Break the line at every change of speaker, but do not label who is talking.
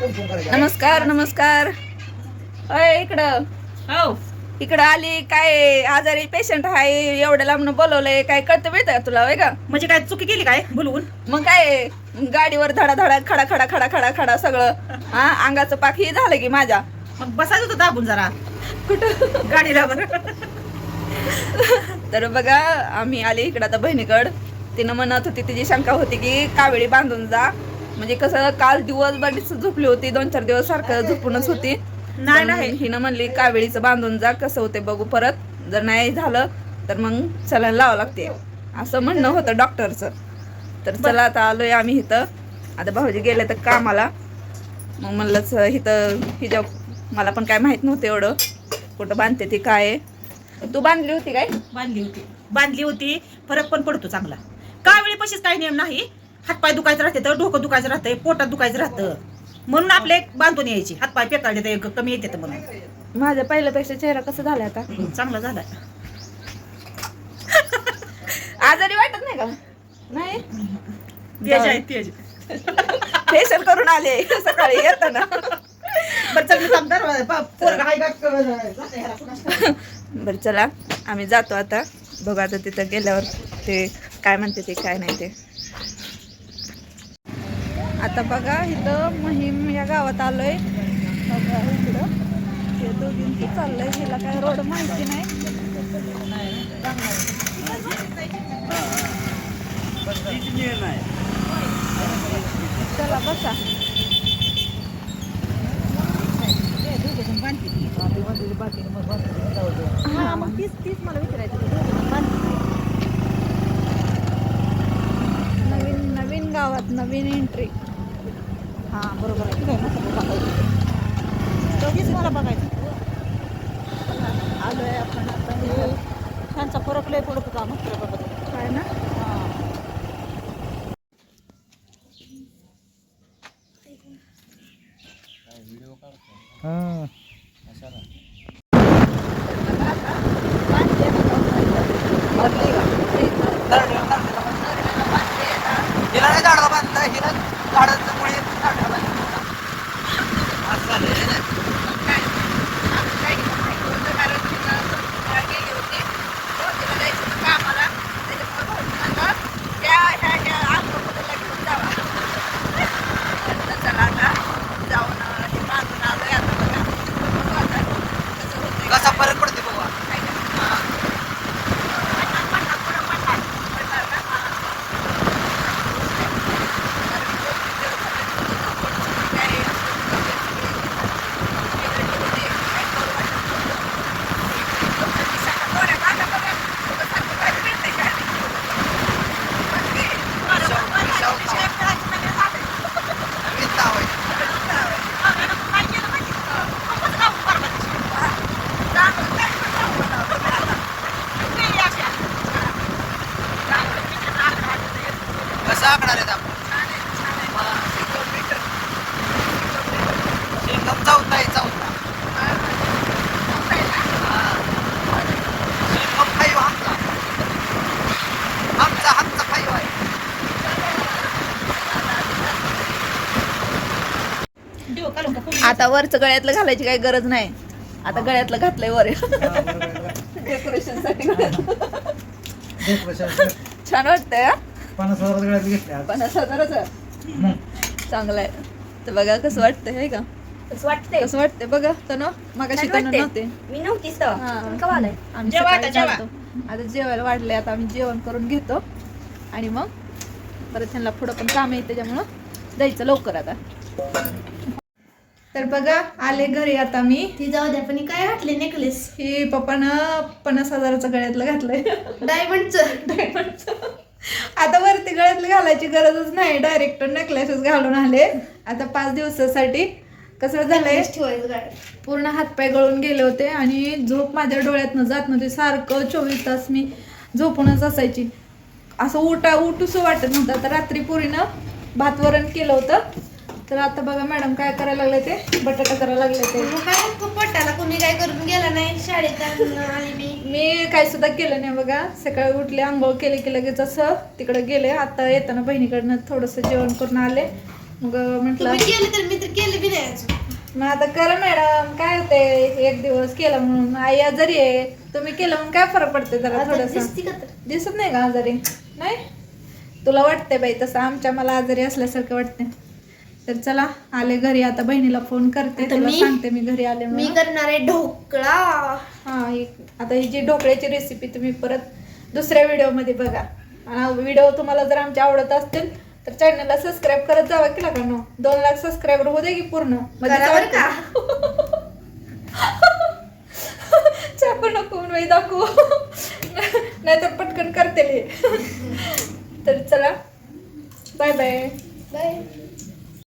नमस्कार नमस्कार. अय इकडं.
हो.
इकडं आली काय आजारी पेशंट आहे एवढ्या लांबनं बोलवलंय काय कळतं मिळतं का तुला होय का?
म्हणजे काय चुकी केली काय बोलवून?
मग काय गाडीवर धडा धडा खडा खडा खडा खडा खडा सगळं. हा अंगाचं पाक हे झालं की माझ्या.
मग बसायचं होतं दाबून जरा.
कुठं?
गाडीला बरं.
तर बघा आम्ही आले इकडं आता बहिणीकड. तिनं म्हणत होती तिची शंका होती की कावेळी बांधून जा. म्हणजे कसं काल दिवसभर झोपली होती दोन चार दिवस सारखं झोपूनच होती.
नाही नाही.
हिनं म्हणली कावेळीचं बांधून जा कसं होते बघू परत. जर नाही झालं तर मग सलाईन लावावं लागते. असं म्हणणं होतं डॉक्टरचं. तर चला आता आलोय आम्ही इथं. आता भाऊजी गेले तर कामाला. मग म्हणलंच इथं हिच्या मला पण काय माहीत नव्हतं एवढं. कुठं बांधते ती काय. तू बांधली होती काय?
बांधली होती. बांधली होती. फरक पण पडतो चांगला. काय वेळी पशीच काही नियम नाही. हातपाय दुखायचं राहते तर डोकं दुखायचं राहतंय पोटात दुखायचं राहतं. म्हणून आपले बांधून यायची हातपाय पेकाळले तर कमी येते तर म्हणून.
माझ्या पहिल्यापेक्षा चेहरा कसा झाला आता?
चांगला झाला.
आजारी वाटत नाही का? नाही?
तेज आहे तेज
फेशियल करून आले सकाळी येताना.
बरं चांगलं कामदार पोरगा हाय का? जाते ह्याला कुणाचं?
बरं चला. आम्ही जातो आता. बघू आता तिथं गेल्यावर ते काय म्हणते ते काय नाही ते. आता बघा इथं महिम या गावात आलोय. बघा इकडं. हे दोघींचं आहे हिला काय रोड माहिती नाही. चला बसा.
हा, मग तीच तीच मला विचारायचं
नवीन नवीन गावात नवीन एंट्री
हां बरोबर आहे. ठीक आहे ना सगळं बघायचं. दोघीच मला बघायचं.
आलो आहे आपण आता. हे
त्यांचा फरक लय पडतो का मग? बघत
काय ना
हिला नाही झाडाला बांधलं हिला झाडाचं मुळे झाडाला बांधलं. असं झालं. कसा फरक पडते बाबा नवीन नाव आहे. कसं आकणार आहेत आपण शेंगम चौथा आहे चौथा शेंगम फाईव्ह आमचा आमचा आमचा फाईव्ह आहे
देऊ का लोकं? फुल-
आता वरचं गळ्यातलं घालायची काही गरज नाही. आता गळ्यातलं घातलंय वर. डेकोरेशनसाठी छान वाटतंय?
पन्नास हजार
पन्नास हजाराचं? चांगलं आहे तर बघा कसं वाटतंय हे का?
वाटतंय?
कसं वाटतंय? बघा तनु मगाशी
छान
तनु
वाटतंय.
नव्हते.
मी नव्हतीच तेव्हा.
हा.
तुम्ही कवा आलाय?
आम्ही
जेवा
सकाळी
आता, जेवा.
जातो. आता जेवायला वाढले आता आम्ही जेवण करून घेतो. आणि मग परत त्यांना पुढं पण काम आहे त्याच्यामुळं जायचं लवकर आता. तर बघा आले घरी आता मी.
ती जाऊ द्या पण ही काय घातले नेकलेस
ही पप्पानं पन्नास हजाराचं गळ्यातलं घातलंय.
डायमंडचं
डायमंडचं आता वरती गळ्यातलं घालायची गरजच नाही डायरेक्ट नेकलेसेस घालून आले. आता पाच दिवसासाठी. कसं झालंय?
ठेवायचं
पूर्ण हातपाय गळून गेले होते आणि झोप माझ्या डोळ्यातनं जात नव्हती. सारखं चोवीस तास मी झोपूनच असायची. असं उठा उठूसं वाटत नव्हतं. तर रात्री पुरीनं भात वरण केलं होतं. तर आता बघा मॅडम काय करायला लागले ते? बटाटा करायला लागले ते.
मग काय पोटाला कोणी काय करून गेला नाही शाळेत मी.
मी काय सुद्धा केलं नाही बघा. सकाळी उठले आंघोळ केले की लगेच असं तिकडे गेले. आता येताना बहिणीकडनं थोडंसं जेवण करून आले. मग म्हटलं
तुम्ही केलं तर मी तर केलं बी नाही
मग आता करा मॅडम. काय होते एक दिवस केलं म्हणून. आई आजारी आहे. तुम्ही केलं म्हणून काय फरक पडते जरा
आता
थोडस?
दिसती का तर?
दिसत नाही का आजारी? नाही? तुला वाटते बाई तसं आमच्या मला आजारी असल्यासारखं वाटते तर चला आले घरी. आता बहिणीला फोन करते.
आता
तुला
मी-
सांगते मी घरी आले
मी
म्हणून.
करणार आहे ढोकळा.
हा ही- आता ही जी ढोकळ्याची रेसिपी तुम्ही परत दुसऱ्या व्हिडिओमध्ये बघा. व्हिडिओ तुम्हाला जर आमचे आवडत असतील तर चॅनलला सबस्क्राईब करत जावा की नो. दोन लाख सबस्क्रायबर होऊ दे की पूर्ण.
करा बरं का?
चाकू नको म्हणून बाई दाखवू. नाहीतर पटकन करते. तर चला. Bye bye
bye